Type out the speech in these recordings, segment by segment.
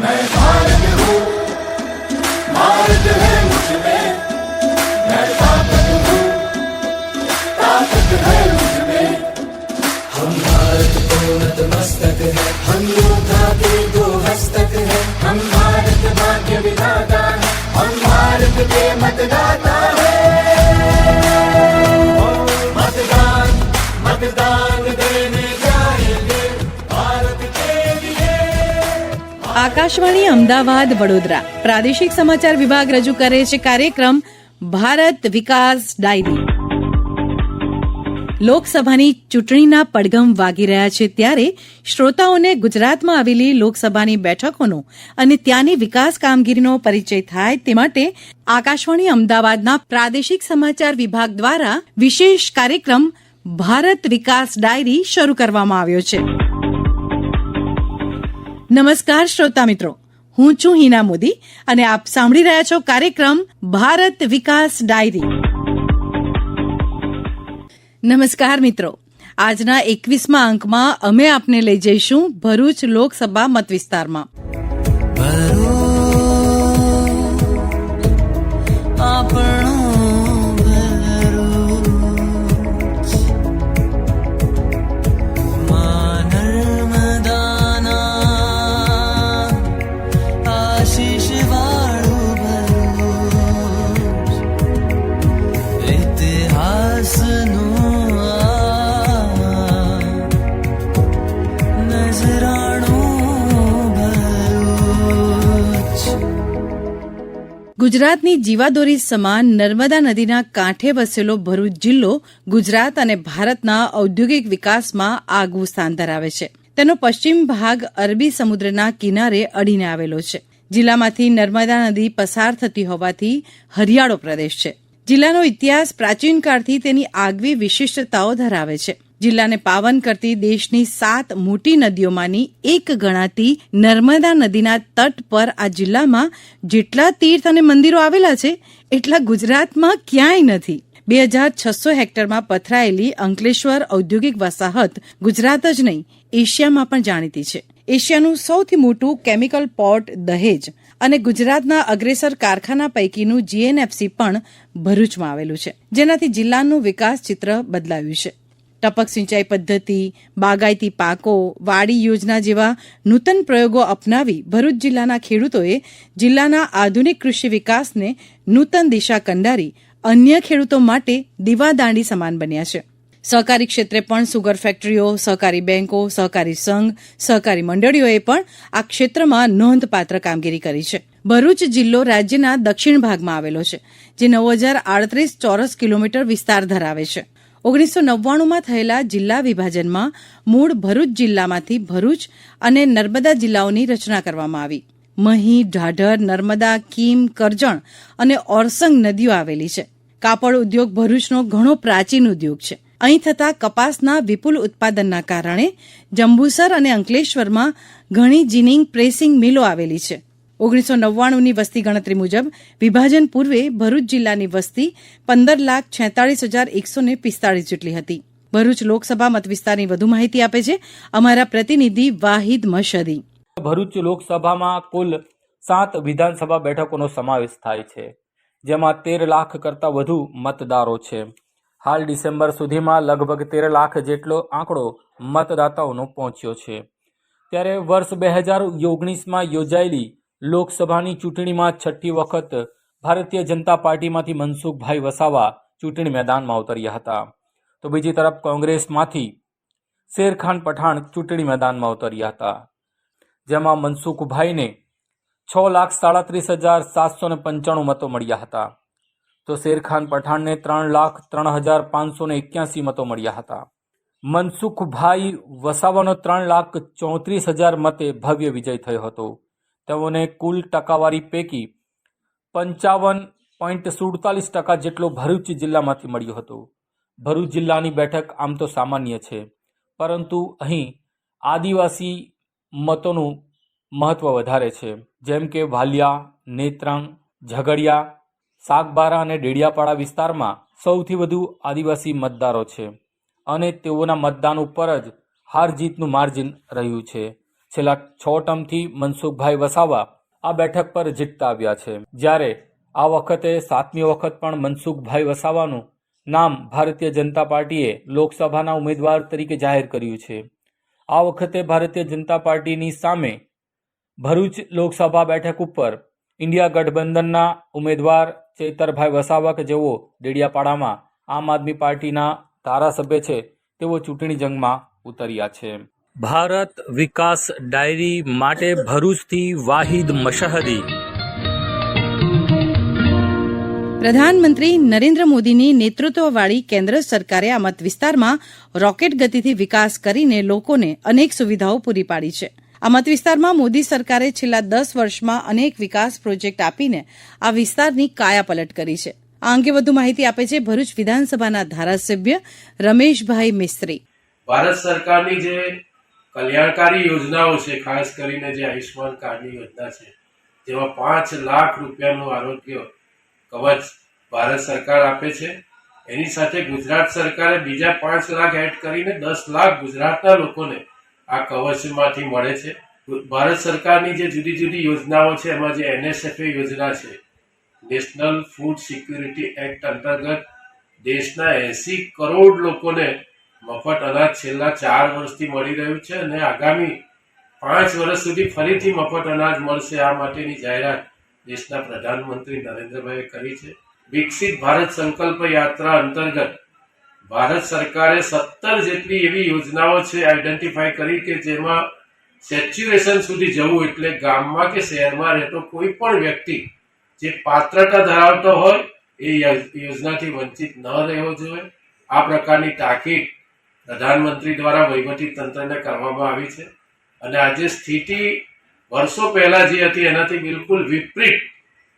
मैं भारत हूँ भारत है मुझमें। ताकत हूँ ताकत है मुझमें। हम भारत को नतमस्तक है, हम योद्धा के दो हस्तक है। हम भारत भाग्य विधाता है, हम भारत के मतदाता આકાશવાણી અમદાવાદ વડોદરા. પ્રાદેશિક સમાચાર વિભાગ રજૂ કરે છે કાર્યક્રમ ભારત વિકાસ ડાયરી. લોકસભાની ચૂંટણીના પડઘમ વાગી રહ્યા છે ત્યારે શ્રોતાઓને ગુજરાતમાં આવેલી લોકસભાની બેઠકોનો અને ત્યાંની વિકાસ કામગીરીનો પરિચય થાય તે માટે આકાશવાણી અમદાવાદના પ્રાદેશિક સમાચાર વિભાગ દ્વારા વિશેષ કાર્યક્રમ ભારત વિકાસ ડાયરી શરૂ કરવામાં આવ્યો છે. નમસ્કાર શ્રોતા મિત્રો. હું છું હિના મોદી અને આપ સાંભળી રહ્યા છો કાર્યક્રમ ભારત વિકાસ ડાયરી. નમસ્કાર મિત્રો. આજના એકવીસમા અંકમાં અમે આપને લઈ જઈશું ભરૂચ લોકસભા મત વિસ્તારમાં ગુજરાતની જીવાદોરી સમાન નર્મદા નદીના કાંઠે વસેલો ભરૂચ જિલ્લો ગુજરાત અને ભારતના ઔદ્યોગિક વિકાસમાં આગવું સ્થાન ધરાવે છે. તેનો પશ્ચિમ ભાગ અરબી સમુદ્રના કિનારે અડીને આવેલો છે. જિલ્લામાંથી નર્મદા નદી પસાર થતી હોવાથી હરિયાળો પ્રદેશ છે. જિલ્લાનો ઇતિહાસ પ્રાચીન કાળથી તેની આગવી વિશિષ્ટતાઓ ધરાવે છે. જિલ્લાને પાવન કરતી દેશની સાત મોટી નદીઓમાંની એક ગણાતી નર્મદા નદીના તટ પર આ જિલ્લામાં જેટલા તીર્થ અને મંદિરો આવેલા છે, એટલા ગુજરાતમાં ક્યાંય નથી. બે હજાર છસો હેક્ટરમાં પથરાયેલી અંકલેશ્વર ઔદ્યોગિક વસાહત ગુજરાત જ નહીં, એશિયામાં પણ જાણીતી છે. એશિયાનું સૌથી મોટું કેમિકલ પોર્ટ દહેજ અને ગુજરાતના અગ્રેસર કારખાના પૈકીનું જીએનએફસી પણ ભરૂચમાં આવેલું છે. જેનાથી જિલ્લાનું વિકાસ ચિત્ર બદલાયું છે. ટપક સિંચાઈ પદ્ધતિ, બાગાયતી પાકો, વાડી યોજના જેવા નૂતન પ્રયોગો અપનાવી ભરૂચ જિલ્લાના ખેડૂતોએ જિલ્લાના આધુનિક કૃષિ વિકાસને નૂતન દિશા કંડારી અન્ય ખેડૂતો માટે દીવાદાંડી સમાન બન્યા છે. સહકારી ક્ષેત્રે પણ સુગર ફેક્ટરીઓ, સહકારી બેંકો, સહકારી સંઘ, સહકારી મંડળીઓએ પણ આ ક્ષેત્રમાં નોંધપાત્ર કામગીરી કરી છે. ભરૂચ જિલ્લો રાજ્યના દક્ષિણ ભાગમાં આવેલો છે, જે નવ હજાર આડત્રીસ ચોરસ કિલોમીટર વિસ્તાર ધરાવે છે. ઓગણીસો નવ્વાણુંમાં થયેલા જિલ્લા વિભાજનમાં મૂળ ભરૂચ જિલ્લામાંથી ભરૂચ અને નર્મદા જિલ્લાઓની રચના કરવામાં આવી. મહી, ઢાઢર, નર્મદા, કીમ, કરજણ અને ઓરસંગ નદીઓ આવેલી છે. કાપડ ઉદ્યોગ ભરૂચનો ઘણો પ્રાચીન ઉદ્યોગ છે. અહીં થતા કપાસના વિપુલ ઉત્પાદનના કારણે જંબુસર અને અંકલેશ્વરમાં ઘણી જીનિંગ પ્રેસિંગ મિલો આવેલી છે. ઓગણીસો નવ્વાણુંની વસ્તી ગણતરી મુજબ વિભાજન પૂર્વે ભરૂચ જિલ્લાની વસ્તી પંદર લાખ છેતાળીસ હજાર એકસો ને પિસ્તાળીસ જેટલી હતી. ભરૂચ લોકસભા મતવિસ્તારની વધુ માહિતી આપે છે. અમારા પ્રતિનિધિ વાહિદ મશદી ભરૂચ લોકસભામાં કુલ સાત વિધાનસભા બેઠકોનો સમાવેશ થાય છે, જેમાં તેર લાખ કરતાં વધુ મતદારો છે. હાલ ડિસેમ્બર સુધીમાં લગભગ તેર લાખ જેટલો આંકડો મતદાતાઓનો પહોંચ્યો છે. ત્યારે વર્ષ બે હજાર ઓગણીસમાં યોજાયેલી લોકસભાની ચૂંટણીમાં છઠ્ઠી વખત ભારતીય જનતા પાર્ટીમાંથી મનસુખભાઈ વસાવા ચૂંટણી મેદાનમાં ઉતર્યા હતા. તો બીજી તરફ કોંગ્રેસમાંથી શેરખાન પઠાણ ચૂંટણી મેદાનમાં ઉતર્યા હતા. જેમાં મનસુખભાઈને છ લાખ સાડત્રીસ હજાર સાતસો ને પંચાણું મતો મળ્યા હતા. તો શેરખાન પઠાણને ત્રણ લાખ ત્રણ હજાર પાંચસો ને એક્યાસી મતો મળ્યા હતા. મનસુખભાઈ વસાવાનો ત્રણ લાખ ચોત્રીસ હજાર મતે ભવ્ય વિજય થયો હતો. તેઓને કુલ ટકાવારી પૈકી પંચાવન પોઈન્ટ સુડતાલીસ ટકા જેટલો ભરૂચ જિલ્લામાંથી મળ્યો હતો. ભરૂચ જિલ્લાની બેઠક આમ તો સામાન્ય છે, પરંતુ અહીં આદિવાસી મતોનું મહત્વ વધારે છે. જેમ કે વાલિયા, નેત્રંગ, ઝઘડિયા, સાગબારા અને ડેડિયાપાડા વિસ્તારમાં સૌથી વધુ આદિવાસી મતદારો છે અને તેઓના મતદાન ઉપર જ હાર જીતનું માર્જિન રહ્યું છે. છેલ્લા છ ટર્મથી મનસુખભાઈ વસાવા આ બેઠક પર જીતતા આવ્યા છે. જ્યારે આ વખતે સાતમી વખત પણ મનસુખભાઈ વસાવાનું નામ ભારતીય જનતા પાર્ટીએ લોકસભાના ઉમેદવાર તરીકે જાહેર કર્યું છે. આ વખતે ભારતીય જનતા પાર્ટીની સામે ભરૂચ લોકસભા બેઠક ઉપર ઇન્ડિયા ગઠબંધનના ઉમેદવાર ચેતરભાઈ વસાવા કે જેઓ ડેડિયાપાડામાં આમ આદમી પાર્ટીના ધારાસભ્ય છે, તેઓ ચૂંટણી જંગમાં ઉતર્યા છે. ભારત વિકાસ ડાયરી માટે ભરૂચથી વાહિદ મશહદી પ્રધાનમંત્રી નરેન્દ્ર મોદીની નેતૃત્વવાળી કેન્દ્ર સરકારે આ મત વિસ્તારમાં રોકેટ ગતિથી વિકાસ કરીને લોકોને અનેક સુવિધાઓ પૂરી પાડી છે. આ મત વિસ્તારમાં મોદી સરકારે છેલ્લા દસ વર્ષમાં અનેક વિકાસ પ્રોજેક્ટ આપીને આ વિસ્તારની કાયાપલટ કરી છે. આ અંગે વધુ માહિતી આપે છે ભરૂચ વિધાનસભાના ધારાસભ્ય રમેશભાઈ મિસ્ત્રી. ભારત સરકારની જે કલ્યાણકારી યોજનાઓ છે, ખાસ કરીને જે આયુષ્યમાન કાર્ડની યોજના છે, જેમાં પાંચ લાખ રૂપિયાનું આરોગ્ય કવચ ભારત સરકાર આપે છે. એની સાથે ગુજરાત સરકારે બીજા પાંચ લાખ એડ કરીને દસ લાખ ગુજરાતના લોકોને આ કવચમાંથી મળે છે. ભારત સરકારની જે જુદી જુદી યોજનાઓ છે, એમાં જે એનએસએફએ યોજના છે, નેશનલ ફૂડ સિક્યુરિટી એક્ટ અંતર્ગત દેશના એસી કરોડ લોકોને મફત અનાજ છેલ્લા ચાર વર્ષથી મળી રહ્યું છે અને આગામી પાંચ વર્ષ સુધી ફરીથી મફત અનાજ મળશે આ માટેની જાહેરાત દેશના પ્રધાનમંત્રી નરેન્દ્રભાઈએ કરી છે. વિકસિત ભારત સંકલ્પ યાત્રા અંતર્ગત ભારત સરકારે સત્તર જેટલી એવી યોજનાઓ છે આઈડેન્ટિફાઈ કરી કે જેમાં સેચ્યુરેશન સુધી જવું એટલે ગામમાં કે શહેરમાં રહેતો કોઈ પણ વ્યક્તિ જે પાત્રતા ધરાવતો હોય એ યોજનાથી વંચિત ન રહેવો જોઈએ. આ પ્રકારની તાકીદ પ્રધાનમંત્રી દ્વારા વહીવટી તંત્રને કરવામાં આવી છે. અને આજે સ્થિતિ વર્ષો પહેલા જે હતી, એનાથી બિલકુલ વિપરીત.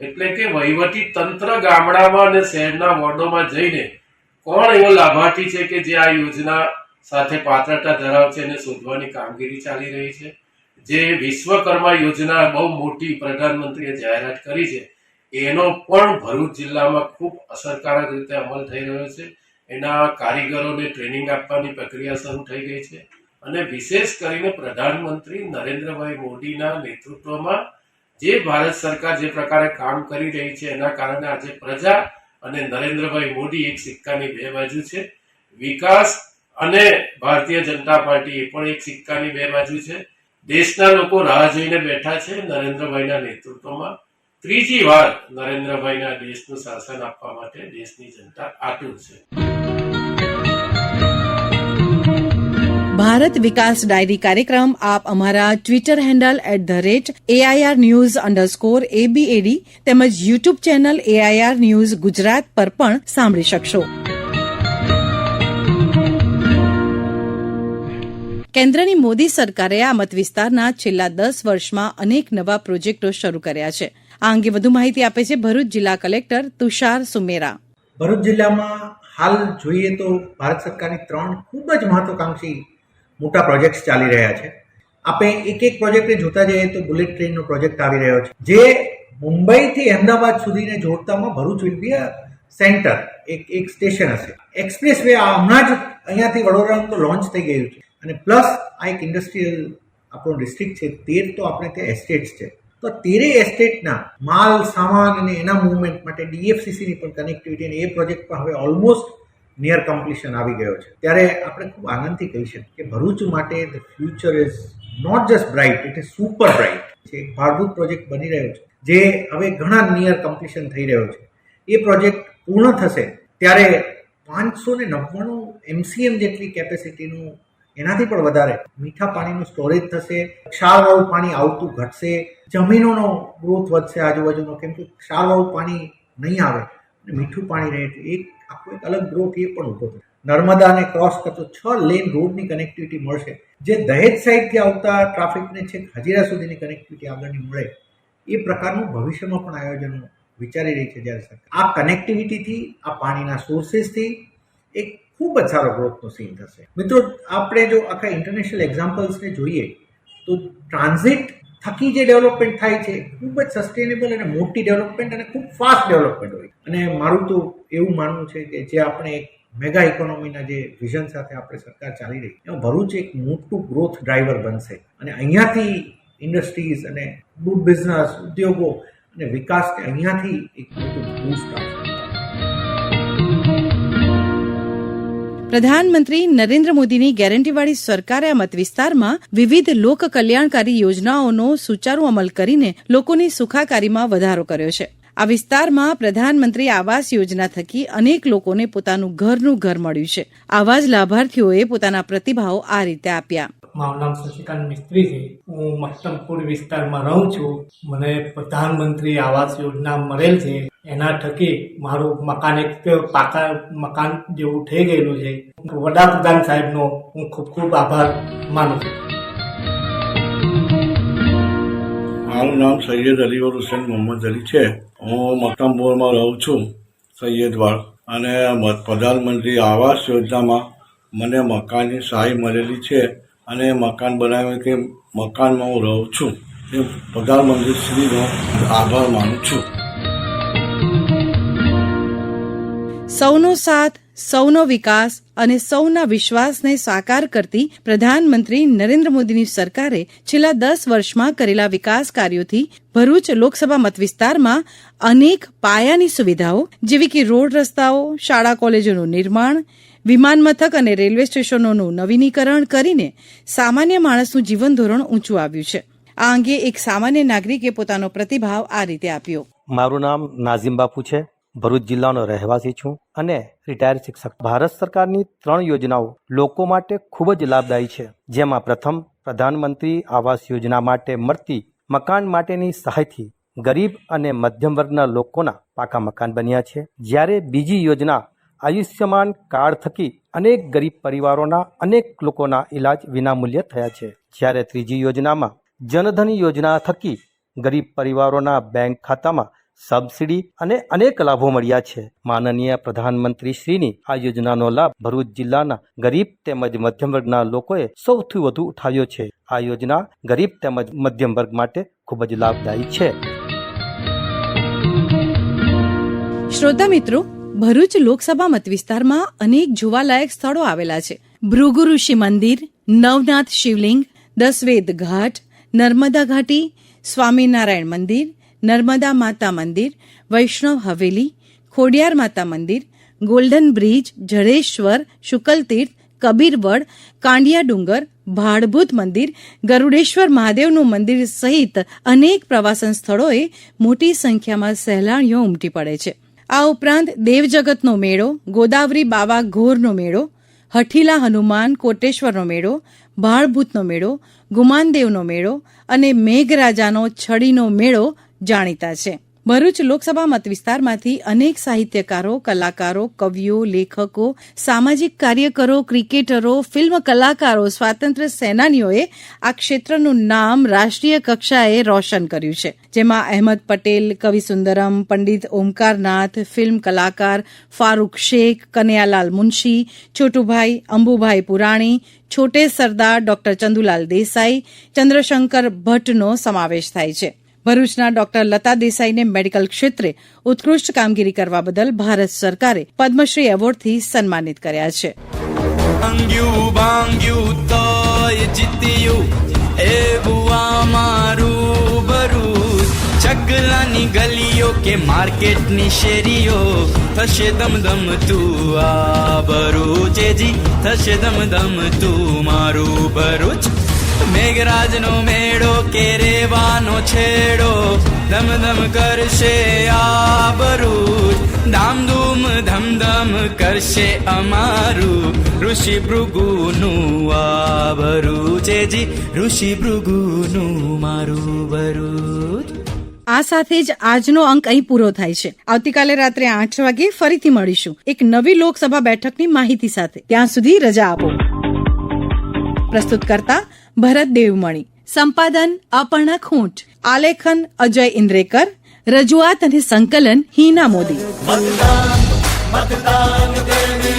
એટલે કે વહીવટી તંત્ર ગામડામાં અને શહેરના વોર્ડોમાં જઈને કોણ એવો લાભાર્થી છે કે જે આ યોજના સાથે પાત્રતા ધરાવશે અને શોધવાની કામગીરી ચાલી રહી છે? જે વિશ્વકર્મા યોજના બહુ મોટી પ્રધાનમંત્રીએ જાહેરાત કરી છે, એનો પણ ભરૂચ જિલ્લામાં ખૂબ અસરકારક રીતે અમલ થઈ રહ્યો છે. એના કારીગરોને ટ્રેનિંગ આપવાની પ્રક્રિયા શરૂ થઈ ગઈ છે. અને વિશેષ કરીને પ્રધાનમંત્રી નરેન્દ્રભાઈ મોદીના નેતૃત્વમાં જે ભારત સરકાર જે પ્રકારે કામ કરી રહી છે, એના કારણે આજે પ્રજા અને નરેન્દ્રભાઈ મોદી એક સિક્કાની બે બાજુ છે. વિકાસ અને ભારતીય જનતા પાર્ટી એ પણ એક સિક્કાની બે બાજુ છે. દેશના લોકો રાહ જોઈને બેઠા છે નરેન્દ્રભાઈના નેતૃત્વમાં. ત્રીજી વાર નરેન્દ્રભાઈના દેશનું શાસન આપવા માટે દેશની જનતા આતુર છે. ભારત વિકાસ ડાયરી કાર્યક્રમ આપ અમારા Twitter handle at the rate AIR news underscore ABAD તેમજ YouTube channel AIR news Gujarat પર પણ સાંભળી શકશો. કેન્દ્રની મોદી સરકારે આ મત વિસ્તારના છેલ્લા દસ વર્ષમાં અનેક નવા પ્રોજેક્ટો શરૂ કર્યા છે. આ અંગે વધુ માહિતી આપે છે ભરૂચ જિલ્લા કલેક્ટર તુષાર સુમેરા. ભરૂચ જિલ્લામાં હાલ જોઈએ તો ભારત સરકારની ત્રણ ખૂબ જ મહત્વકાંક્ષી મોટા પ્રોજેક્ટ્સ ચાલી રહ્યા છે. આપણે એક એક પ્રોજેક્ટને જોતા જઈએ તો બુલેટ ટ્રેનનો પ્રોજેક્ટ આવી રહ્યો છે. જે મુંબઈથી અહેમદાબાદ સુધીને જોડતામાં ભરૂચ વિલ બી સેન્ટર એક એક સ્ટેશન હશે. એક્સપ્રેસ વે હમણાં જ અહીંયાથી વડોદરાનું તો લોન્ચ થઈ ગયું છે. અને પ્લસ આ એક ઇન્ડસ્ટ્રીયલ આપણો ડિસ્ટ્રિક્ટ છે, તેર તો આપણે ત્યાં એસ્ટેટ્સ છે. તો તેરેય એસ્ટેટના માલ, સામાન અને એના મુવમેન્ટ માટે ડીએફસીસીની પણ કનેક્ટિવિટી અને એ પ્રોજેક્ટ પણ હવે ઓલમોસ્ટ નિયર કમ્પ્લીશન આવી ગયો છે. ત્યારે આપણે ખૂબ આનંદથી કહી શકીએ કે ભરૂચ માટે the future is not just bright it is super bright જે એક ભાડભૂત પ્રોજેક્ટ બની રહ્યો છે. જે હવે ઘણા નિયર કમ્પ્લીશન થઈ રહ્યો છે. એ પ્રોજેક્ટ પૂર્ણ થશે ત્યારે પાંચસો ને નવ્વાણું એમસીએમ જેટલી કેપેસિટીનું એનાથી પણ વધારે મીઠા પાણીનું સ્ટોરેજ થશે, ક્ષારવાળું પાણી આવતું ઘટશે, જમીનોનો ગ્રોથ વધશે આજુબાજુનો, કેમ કે ક્ષારવાળું પાણી નહીં આવે. મીઠું પાણી રહે એટલે એક આખો એક અલગ ગ્રોથ એ પણ ઊભો થશે નર્મદાને ક્રોસ કરતો છ લેન રોડની કનેક્ટિવિટી મળશે. જે દહેજ સાઈડથી આવતા ટ્રાફિકને છેક હજીરા સુધીની કનેક્ટિવિટી આગળની મળે, એ પ્રકારનું ભવિષ્યમાં પણ આયોજનો વિચારી રહી છે જ્યારે સરકાર. આ કનેક્ટિવિટીથી આ પાણીના સોર્સિસથી એક ખૂબ જ સારો ગ્રોથનો સીન થશે. મિત્રો, આપણે જો આખા ઇન્ટરનેશનલ એક્ઝામ્પલ્સને જોઈએ, તો ટ્રાન્ઝિટ થકી જે ડેવલપમેન્ટ થાય છે, ખૂબ જ સસ્ટેનેબલ અને મોટી ડેવલપમેન્ટ અને ખૂબ ફાસ્ટ ડેવલપમેન્ટ હોય. અને મારું તો એવું માનવું છે કે જે આપણે એક મેગા ઇકોનોમીના જે વિઝન સાથે આપણે સરકાર ચાલી રહી એમાં ભરૂચ એક મોટું ગ્રોથ ડ્રાઈવર બનશે. અને અહીંયાથી ઇન્ડસ્ટ્રીઝ અને ફૂડ બિઝનેસ ઉદ્યોગો અને વિકાસને અહીંયાથી એક મોટું બૂસ્ટ આવશે પ્રધાનમંત્રી નરેન્દ્ર મોદીની ગેરંટીવાળી સરકારે આ મતવિસ્તારમાં વિવિધ લોક કલ્યાણકારી યોજનાઓનો સુચારુ અમલ કરીને લોકોની સુખાકારીમાં વધારો કર્યો છે. આ વિસ્તારમાં પ્રધાનમંત્રી આવાસ યોજના થકી અનેક લોકોને પોતાનું ઘરનું ઘર મળ્યું છે. આવા જ લાભાર્થીઓએ પોતાના પ્રતિભાવો આ રીતે આપ્યા. મારું નામ શશિકાંત મિસ્ત્રી છે. હું મસ્તમપુર વિસ્તારમાં રહું છું. મને પ્રધાનમંત્રી આવાસ યોજના મળેલ છે. એના થકી મારું મકાન એક પાકા મકાન જેવું થઈ ગયેલું છે. વડાપ્રધાન સાહેબનો હું ખૂબ ખૂબ આભાર માનું છું. મારું નામ સૈયદ અલીવર હુસેન મોહમ્મદ અલી છે. હું મક્તમપુરમાં રહું છું સૈયદવાડ અને પ્રધાનમંત્રી આવાસ યોજનામાં મને મકાનની સહાય મળેલી છે. અને મકાન બનાવ્યું કે મકાનમાં હું રહું છું. એ પ્રધાનમંત્રી આભાર માનું છું. સૌનો સાથ, સૌનો વિકાસ અને સૌના વિશ્વાસને સાકાર કરતી પ્રધાનમંત્રી નરેન્દ્ર મોદીની સરકારે છેલ્લા દસ વર્ષમાં કરેલા વિકાસ કાર્યોથી ભરૂચ લોકસભા મતવિસ્તારમાં અનેક પાયાની સુવિધાઓ, જેવી કે રોડ રસ્તાઓ, શાળા કોલેજોનું નિર્માણ વિમાન મથક અને રેલવે સ્ટેશનોનું નવીનીકરણ કરીને સામાન્ય માણસનું જીવન ધોરણ ઊંચું આવ્યું છે. આ અંગે એક સામાન્ય નાગરિકે પોતાનો પ્રતિભાવ આ રીતે આપ્યો. મારું નામ નાઝીમ બાપુ છે. ભરૂચ જિલ્લાનો રહેવાસી છું અને રિટાયર શિક્ષક. ભારત સરકારની ત્રણ યોજનાઓ લોકો માટે ખૂબ જ લાભદાયી છે. જેમાં પ્રથમ, પ્રધાનમંત્રી આવાસ યોજના માટે મળતી મકાન માટેની સહાયથી ગરીબ અને મધ્યમ વર્ગના લોકોના પાકા મકાન બન્યા છે. જ્યારે બીજી યોજના આયુષ્યમાન કાર્ડ થકી અનેક ગરીબ પરિવારોના, અનેક લોકોના ઇલાજ વિનામૂલ્ય થયા છે. જ્યારે ત્રીજી યોજનામાં જનધન યોજના થકી ગરીબ પરિવારોના બેંક ખાતામાં સબસિડી અને અનેક લાભો મળ્યા છે. માનનીય પ્રધાનમંત્રી શ્રીની આ યોજનાનો લાભ ભરૂચ જિલ્લાના ગરીબ તેમજ મધ્યમ વર્ગના લોકોએ સૌથી વધુ ઉઠાવ્યો છે. આ યોજના ગરીબ તેમજ મધ્યમ વર્ગ માટે ખૂબ જ લાભદાયી છે. શ્રોતા મિત્રો ભરૂચ લોકસભા મતવિસ્તારમાં અનેક જોવાલાયક સ્થળો આવેલા છે. ભૃગુ ઋષિ મંદિર, નવનાથ શિવલિંગ દસવેદ ઘાટ, નર્મદા ઘાટી, સ્વામિનારાયણ મંદિર, નર્મદા માતા મંદિર, વૈષ્ણવ હવેલી, ખોડિયાર માતા મંદિર, ગોલ્ડન બ્રિજ, જડેશ્વર, શુકલતીર્થ, કબીરવડ, કાંડિયા ડુંગર, ભાડભૂત મંદિર, ગરુડેશ્વર મહાદેવનું મંદિર સહિત અનેક પ્રવાસન સ્થળોએ મોટી સંખ્યામાં સહેલાણીઓ ઉમટી પડે છે. આ ઉપરાંત દેવજગતનો મેળો, ગોદાવરી બાવા ઘોરનો મેળો, હઠીલા હનુમાન કોટેશ્વરનો મેળો, ભાળભૂતનો મેળો, ગુમાનદેવનો મેળો અને મેઘરાજાનો છડીનો મેળો જાણીતા છે. ભરૂચ લોકસભા મતવિસ્તારમાંથી અનેક સાહિત્યકારો, કલાકારો, કવિઓ, લેખકો, સામાજિક કાર્યકરો, ક્રિકેટરો, ફિલ્મ કલાકારો, સ્વાતંત્ર્ય સેનાનીઓએ આ ક્ષેત્રનું નામ રાષ્ટ્રીય કક્ષાએ રોશન કર્યું છે. જેમાં અહેમદ પટેલ કવિ સુંદરમ પંડિત ઓમકારનાથ, ફિલ્મ કલાકાર ફારૂક શેખ, કનૈયાલાલ મુનશી, છોટુભાઈ અંબુભાઈ પુરાણી, છોટે સરદાર ડોક્ટર ચંદુલાલ દેસાઈ, ચંદ્રશંકર ભટ્ટનો સમાવેશ થાય છે. ભરૂચના ડોક્ટર લતા દેસાઈને મેડિકલ ક્ષેત્રે ઉત્કૃષ્ટ કામગીરી કરવા બદલ ભારત સરકારે પદ્મશ્રી એવોર્ડથી સન્માનિત કર્યા છે. ભરૂચ. ચગલાની ગલીઓ કે માર્કેટની શેરીઓ, થશે દમદમ દમ તું આ ભરૂચેજી, થશે દમ દમ તું મારું ભરૂચ. મેઘરાજનો મેળો કેરેવાનો છેડો ધમ ધમ કરશે આ ભરૂચ ધામધૂમ, ધમધમ કરશે અમારું ઋષિ ભૃગુનું આ ભરૂચેજી ઋષિ ભૃગુનું મારું બરું આ સાથે જ આજનો અંક અહીં પૂરો થાય છે. આવતીકાલે રાત્રે આઠ વાગે ફરીથી મળીશું. એક નવી લોકસભા બેઠકની માહિતી સાથે. ત્યાં સુધી રજા આપો. પ્રસ્તુત કરતા भरत देवमणी. संपादन अपर्णा खूंट. आलेखन अजय इंद्रेकर. रजुआत आणि संकलन हीना मोदी. मतदान, मतदान देने